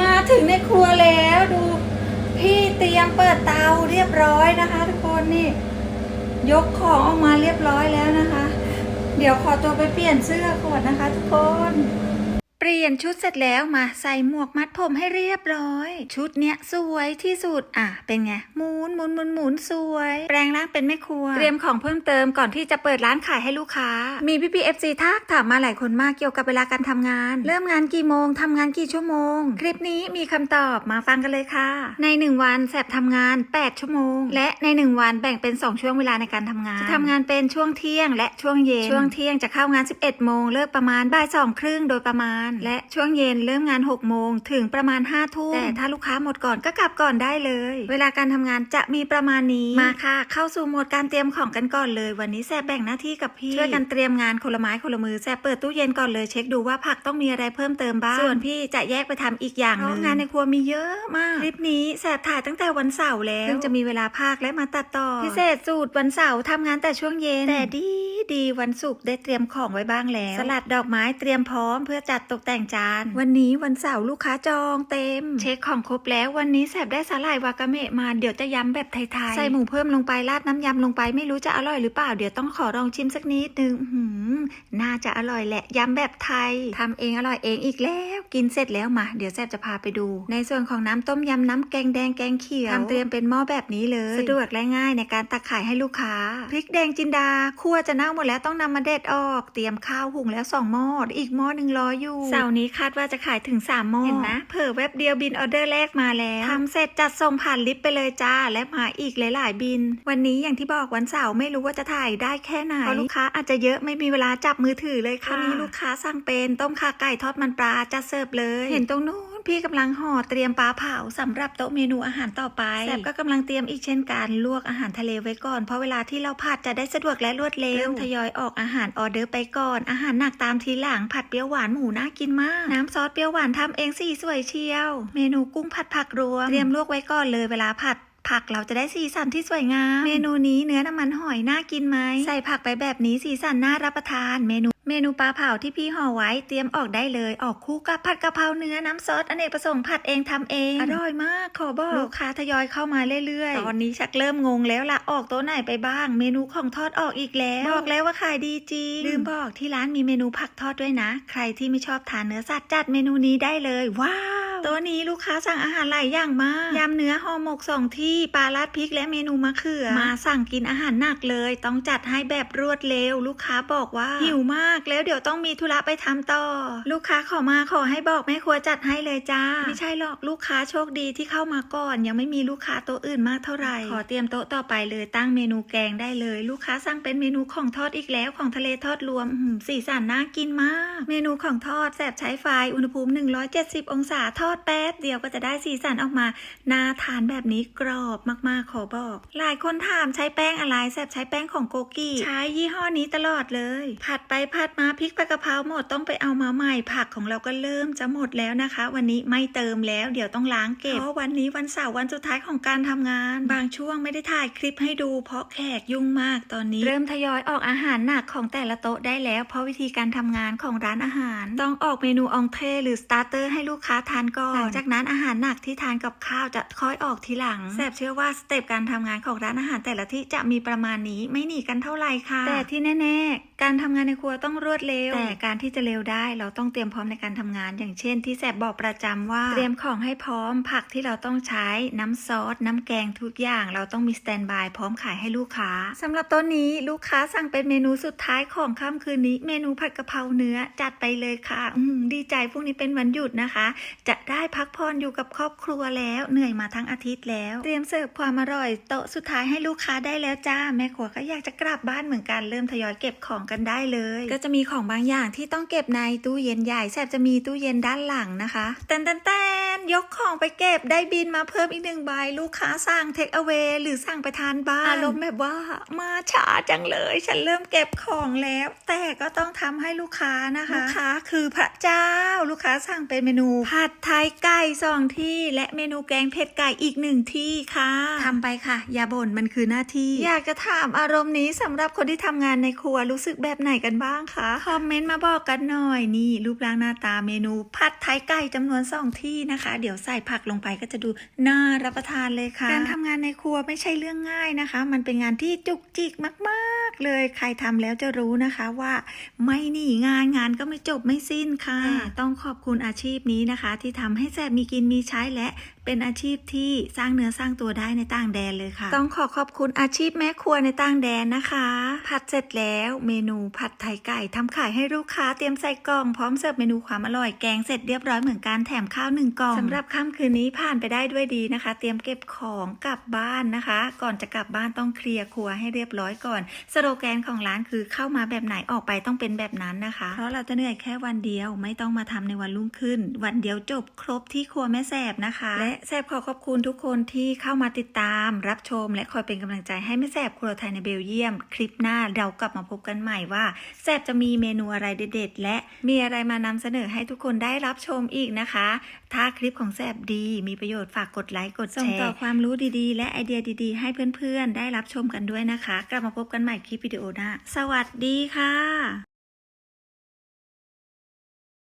มาถึงในครัวแล้วดู พี่เตรียมเปิดเตาเรียบร้อยนะคะ ทุกคนนี่ ยกของออกมาเรียบร้อยแล้วนะคะ เดี๋ยวขอตัวไปเปลี่ยนเสื้อก่อนนะคะ ทุกคน เปลี่ยนชุดเสร็จแล้วมาใส่หมวกมัดผมให้เรียบร้อย ชุดเนี้ยสวยที่สุดอะเป็นไงหมุนหมุนหมุนหมุนสวย แปลงร่างเป็นแม่ครัว เตรียมของเพิ่มเติมก่อนที่จะเปิดร้านขายให้ลูกค้า มีพี่พีเอฟซีทักถามมาหลายคนมากเกี่ยวกับเวลาการทำงาน เริ่มงานกี่โมงทำงานกี่ชั่วโมง คลิปนี้มีคำตอบมาฟังกันเลยค่ะ ในหนึ่งวันแสบทำงาน 8 ชั่วโมง และในหนึ่งวันแบ่งเป็น 2 ช่วงเวลาในการทำงานจะทำงานเป็นช่วงเที่ยง และช่วงเย็นช่วงเที่ยงจะเข้างาน 11 โมงเลิกประมาณบ่ายสองครึ่งโดยประมาณและช่วงเย็นเริ่มงาน 6 โมง ถึงประมาณ 5 ทุ่ม แต่ถ้าลูกค้าหมดก่อนก็กลับก่อนได้เลย เวลาการทำงานจะมีประมาณนี้ มาค่ะ เข้าสู่โหมดการเตรียมของกันก่อนเลย วันนี้แซบแบ่งหน้าที่กับพี่ ช่วยกันเตรียมงานคนละไม้คนละมือแซบเปิดตู้เย็นก่อนเลยเช็คดูว่าผักต้องมีอะไรเพิ่มเติมบ้าง ส่วนพี่จะแยกไปทำอีกอย่างหนึงงานในครัวมีเยอะมาก คลิปนี้แซบถ่ายตั้งแต่วันเสาร์แล้วเพิ่งจะมีเวลาพากและมาตัดต่อ พิเศษสูตรวันเสาร์ทำงานแต่ช่วงเย็นแต่ดี ดีวันศุกร์ได้เตรียมของไว้บ้างแล้ว สลัดดอกไม้เตรียมพร้อมเพื่อจัดตกแต่งจาน วันนี้วันเสาร์ลูกค้าจองเต็ม เช็คของครบแล้ววันนี้แซบได้สาหร่ายวากาเมะมาเดี๋ยวจะย้ำแบบไทยๆ ใส่หมูเพิ่มลงไปราดน้ำยำลงไปไม่รู้จะอร่อยหรือเปล่า เดี๋ยวต้องขอลองชิมสักนิดนึงหือน่าจะอร่อยแหละย้ำแบบไทยทำเองอร่อยเองอีกแล้วกินเสร็จแล้วมา เดี๋ยวแซบจะพาไปดู ในส่วนของน้ำต้มยำน้ำแกงแดงแกงเขียวทำเตรียมเป็นหม้อแบบนี้เลย สะดวกและง่ายในการตักขายให้ลูกค้าพริกแดงจินดาคั่วจะเน่าหมดแล้วต้องนำมาเด็ดออก เตรียมข้าวหุงแล้วสองหม้ออีกหม้อหนึ่งรออยู่เสาร์นี้คาดว่าจะขายถึงสามหม้อเห็นไหมเผลอแวบเดียวบินออเดอร์แรกมาแล้วทำเสร็จจัดส่งผ่านลิฟต์ไปเลยจ้าและมาอีกหลาย ๆ บิน วันนี้อย่างที่บอกวันเสาร์ไม่รู้ว่าจะถ่ายได้แค่ไหนเพราะลูกค้าอาจจะเยอะไม่มีเวลาจับมือถือเลยค่ะวันนี้ลูกค้าสั่งเป็นต้มข่าไก่ทอดมันปลาจะเสิร์ฟเลย เห็นตรงนู้น พี่กำลังห่อเตรียมปลาเผาสำหรับโต๊ะเมนูอาหารต่อไปแซบก็กำลังเตรียมอีกเช่นกันลวกอาหารทะเลไว้ก่อนเพราะเวลาที่เราผัดจะได้สะดวกและรวดเร็วเริ่มทยอยออกอาหารออเดอร์ไปก่อน อาหารหนักตามทีหลังผัดเปรี้ยวหวานหมูน่ากินมาก น้ำซอสเปรี้ยวหวานทำเองสีสวยเชียว เมนูกุ้งผัดผักรวมเตรียมลวกไว้ก่อนเลยเวลาผัดผักเราจะได้สีสันที่สวยงาม เมนูนี้เนื้อน้ำมันหอยน่ากินไหม ใส่ผักไปแบบนี้สีสันน่ารับประทาน เมนู เมนูปลาเผาที่พี่ห่อไว้เตรียมออกได้เลย ออกคู่กับผัดกะเพราเนื้อน้ำซอสอเนกประสงค์ผัดเองทำเอง อร่อยมาก ขอบอกลูกค้าทยอยเข้ามาเรื่อยๆ ตอนนี้ชักเริ่มงงแล้วละออกโต๊ะไหนไปบ้าง เมนูของทอดออกอีกแล้ว บอกแล้วว่าขายดีจริง ลืมบอกที่ร้านมีเมนูผักทอดด้วยนะ ใครที่ไม่ชอบทานเนื้อสัตว์จัดเมนูนี้ได้เลย ว้าว ตัวนี้ลูกค้าสั่งอาหารหลายอย่างมากยำเนื้อห่อหมกสองที่ปลาราดพริกและเมนูมะเขือ มาสั่งกินอาหารหนักเลย ต้องจัดให้แบบรวดเร็ว ลูกค้าบอกว่าหิวมากแล้วเดี๋ยวต้องมีธุระไปทำต่อ ลูกค้าขอมาขอให้บอกแม่ครัวจัดให้เลยจ้า ไม่ใช่หรอกลูกค้าโชคดีที่เข้ามาก่อน ยังไม่มีลูกค้าโต๊ะอื่นมากเท่าไหร่ ขอเตรียมโต๊ะต่อไปเลยตั้งเมนูแกงได้เลย ลูกค้าสั่งเป็นเมนูของทอดอีกแล้วของทะเลทอดรวมสีสันน่ากินมาก เมนูของทอดแสบใช้ไฟอุณหภูมิ 170 องศาทอดแป๊บเดียวก็จะได้สีสันออกมาน่าทานแบบนี้กรอบมากๆขอบอก หลายคนถามใช้แป้งอะไรแซบใช้แป้งของโกกี้ ใช้ยี่ห้อนี้ตลอดเลย ผัดไปผัดมาพริกปลากระเพราหมดต้องไปเอามาใหม่ผักของเราก็เริ่มจะหมดแล้วนะคะ วันนี้ไม่เติมแล้ว เดี๋ยวต้องล้างเก็บเพราะวันนี้วันเสาร์วันสุดท้ายของการทำงาน บางช่วงไม่ได้ถ่ายคลิปให้ดู เพราะแขกยุ่งมากตอนนี้ เริ่มทยอยออกอาหารหนักของแต่ละโต๊ะได้แล้ว เพราะวิธีการทำงานของร้านอาหาร ต้องออกเมนูองเทหรือสตาร์เตอร์ให้ลูกค้าทานก่อน หลังจากนั้นอาหารหนักที่ทานกับข้าวจะค่อยออกทีหลังแซบเชื่อว่าสเต็ปการทำงานของร้านอาหารแต่ละที่จะมีประมาณนี้ไม่หนีกันเท่าไหร่ค่ะ แต่ที่แน่ ๆ การทำงานในครัวต้องรวดเร็ว แต่การที่จะเร็วได้เราต้องเตรียมพร้อมในการทำงาน อย่างเช่น ที่แซบบอกประจำว่า เตรียมของให้พร้อม ผักที่เราต้องใช้น้ำซอสน้ำแกงทุกอย่าง เราต้องมีสแตนบายพร้อมขายให้ลูกค้าสำหรับต้นนี้ลูกค้าสั่งเป็นเมนูสุดท้ายของค่ำคืนนี้ เมนูผัดกะเพราเนื้อจัดไปเลยค่ะ อืมดีใจพรุ่งนี้เป็นวันหยุดนะคะ จะได้พักผ่อนอยู่กับครอบครัวแล้วเหนื่อยมาทั้งอาทิตย์แล้ว เตรียมเสิร์ฟความอร่อยโต๊ะสุดท้ายให้ลูกค้าได้แล้วจ้าแม่ครัวก็อยากจะกลับบ้านเหมือนกันเริ่มทยอยเก็บของกันได้เลย ก็จะมีของบางอย่างที่ต้องเก็บในตู้เย็นใหญ่แซบจะมีตู้เย็นด้านหลังนะคะแตนแตนแตน ยกของไปเก็บได้บินมาเพิ่มอีกหนึ่งใบลูกค้าสั่งเทคเอา a y หรือสั่งไปทานบ้านอารมณ์แบบว่ามาช้าจังเลย ฉันเริ่มเก็บของแล้ว แต่ก็ต้องทำให้ลูกค้านะคะลูกค้าคือพระเจ้า ลูกค้าสั่งเป็นเมนูผัดไทยไก่สองที่ และเมนูแกงเผ็ดไก่อีกหนึ่งที่ค่ะทำไปค่ะ อย่าบ่นมันคือหน้าที่ อยากจะถามอารมณ์นี้สำหรับคนที่ทำงานในครัวรู้สึกแบบไหนกันบ้างคะคอมเมนต์มาบอกกันหน่อยนี่รูปร่างหน้าตาเมนูผัดไทยไก่จำนวนสองที่นะคะเดี๋ยวใส่ผักลงไปก็จะดูน่ารับประทานเลยค่ะ การทำงานในครัวไม่ใช่เรื่องง่ายนะคะ มันเป็นงานที่จุกจิกมาก เลย ใครทำแล้วจะรู้นะคะว่าไม่หนีงานงานก็ไม่จบไม่สิ้นค่ะ ต้องขอบคุณอาชีพนี้นะคะ ที่ทำให้แซบมีกินมีใช้และเป็นอาชีพที่สร้างเนื้อสร้างตัวได้ในต่างแดนเลยค่ะ ต้องขอขอบคุณอาชีพแม่ครัวในต่างแดนนะคะ ผัดเสร็จแล้วเมนูผัดไทยไก่ทำขายให้ลูกค้าเตรียมใส่กล่องพร้อมเสิร์ฟเมนูความอร่อยแกงเสร็จเรียบร้อยเหมือนกันแถมข้าวหนึ่งกล่องสำหรับค่ำคืนนี้ผ่านไปได้ด้วยดีนะคะ เตรียมเก็บของกลับบ้านนะคะ ก่อนจะกลับบ้านต้องเคลียร์ครัวให้เรียบร้อยก่อนสโลแกนของร้านคือเข้ามาแบบไหนออกไปต้องเป็นแบบนั้นนะคะ เพราะเราจะเหนื่อยแค่วันเดียวไม่ต้องมาทำในวันรุ่งขึ้น วันเดียวจบครบที่ครัวแม่แสบนะคะ และแสบขอขอบคุณทุกคนที่เข้ามาติดตาม รับชม และคอยเป็นกำลังใจให้แม่แสบครัวไทยในเบลเยียม คลิปหน้าเรากลับมาพบกันใหม่ว่าแสบจะมีเมนูอะไรเด็ดๆ และมีอะไรมานำเสนอให้ทุกคนได้รับชมอีกนะคะ ถ้าคลิปของแสบดี มีประโยชน์ฝากกดไลค์กดแชร์ส่งต่อความรู้ดีๆ และไอเดียดีๆ ให้เพื่อนๆ ได้รับชมกันด้วยนะคะ กลับมาพบกันใหม่คลิปปวิดีโอหน้า สวัสดีค่ะ